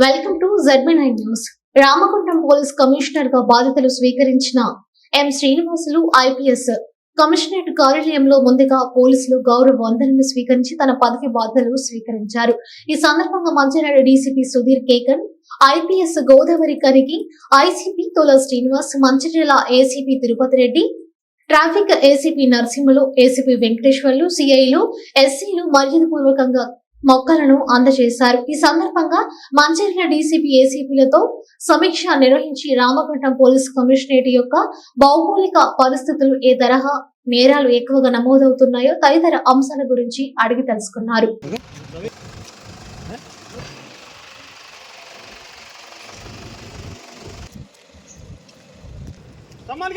Welcome to ZB news Ramagundam police కమిషనర్గా బాధ్యతలు స్వీకరించిన ఎం శ్రీనివాసులు ఐపీఎస్. కమిషనరేట్ కార్యాలయంలో ముందుగా పోలీసులు గౌరవ వందనను స్వీకరించి తన పదవి బాధ్యతలు స్వీకరించారు. ఈ సందర్భంగా మంచిర్యాల డీసీపీ సుధీర్ కేకన్ ఐపీఎస్ గోదావరి కరిగి ACP తొల Srinivas Mancherial ACP Tirupati Reddy traffic ACP Narasimhulu ACP Venkateshwarlu సిఐలు ఎస్సీలు మర్యాదపూర్వకంగా మొక్కలను అందజేశారు. ఈ సందర్భంగా మంచిర్యాల డీసీపీ ఏసీపీలతో సమీక్ష నిర్వహించి రామగుండం పోలీస్ కమిషనరేట్ యొక్క భౌగోళిక పరిస్థితులు ఏ తరహా నేరాలు ఎక్కువగా నమోదవుతున్నాయో తదితర అంశాల గురించి అడిగి తెలుసుకున్నారు. సమ్మన్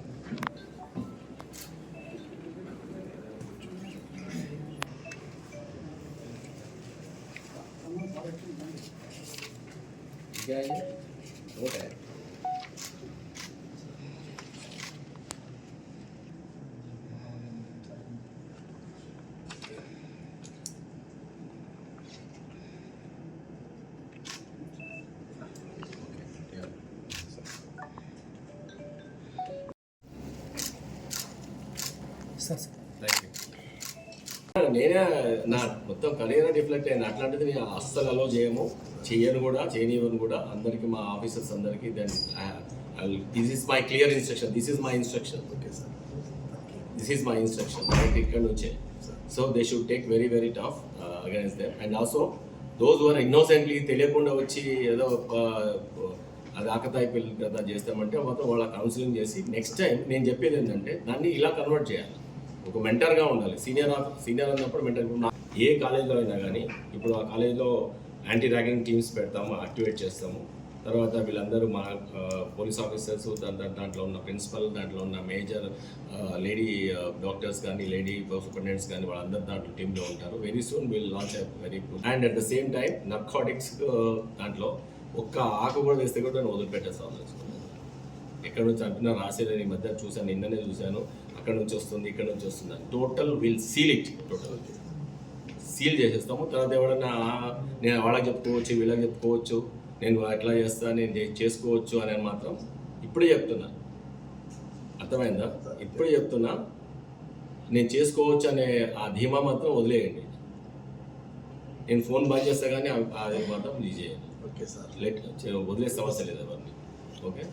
क्या है ये वोट है Gracias. నేనే నా మొత్తం కలిగిన రిఫ్లెక్ట్ అయింది అట్లాంటిది నేను అస్సలు అలో చేయము. చెయ్యను కూడా చేయనివ్వను కూడా. అందరికి మా ఆఫీసర్స్ అందరికి then this is my clear instruction this is my instruction okay sir this is my instruction right ఇక్కడ నుంచే so they should take very very tough against them and also those were innocently తెలియకుండా వచ్చి ఏదో అది ఆకతాయి పిల్లలు కదా చేస్తామంటే మొత్తం వాళ్ళ కౌన్సిలింగ్ చేసి నెక్స్ట్ టైం నేను చెప్పేది ఏంటంటే దాన్ని ఇలా కన్వర్ట్ చేయాలి. ఒక మెంటర్గా ఉండాలి. సీనియర్ సీనియర్ అన్నప్పుడు మెంటర్ ఏ కాలేజ్లో అయినా కానీ ఇప్పుడు ఆ కాలేజ్లో యాంటీ ర్యాగింగ్ టీమ్స్ పెడతాము యాక్టివేట్ చేస్తాము. తర్వాత వీళ్ళందరూ మా పోలీస్ ఆఫీసర్స్ దాంట్లో ఉన్న ప్రిన్సిపల్ దాంట్లో ఉన్న మేజర్ లేడీ డాక్టర్స్ కానీ లేడీ సూపరింటెండెంట్స్ కానీ వాళ్ళందరూ దాంట్లో టీంలో ఉంటారు. Very soon will launch very good and at the same time narcotics దాంట్లో ఒక్క ఆకు కూడా వేస్తే కూడా నేను వదిలిపెట్టేస్తాను ఎక్కడ నుంచి అంటున్నా రాసేదని ఈ మధ్య చూశాను నిన్ననే చూశాను అక్కడ నుంచి వస్తుంది ఇక్కడ నుంచి వస్తుంది total will seal it total seal చేసేస్తాము. తర్వాత ఎవడన్నా "ఆ, నేను వాళ్ళకి చెప్పుకోవచ్చు వీళ్ళకి చెప్పుకోవచ్చు నేను ఎట్లా చేస్తా నేను చేసుకోవచ్చు అని మాత్రం ఇప్పుడే చెప్తున్నా. అర్థమైందా? ఇప్పుడే చెప్తున్నా. నేను చేసుకోవచ్చు అనే ఆ ధీమా మాత్రం వదిలేయండి. నేను ఫోన్ బంద్ చేస్తా కానీ ఆ- అది మాత్రం ఇది చేయండి. Okay sir. లెట్ వదిలే సమస్య లేదు అవన్నీ ఓకే?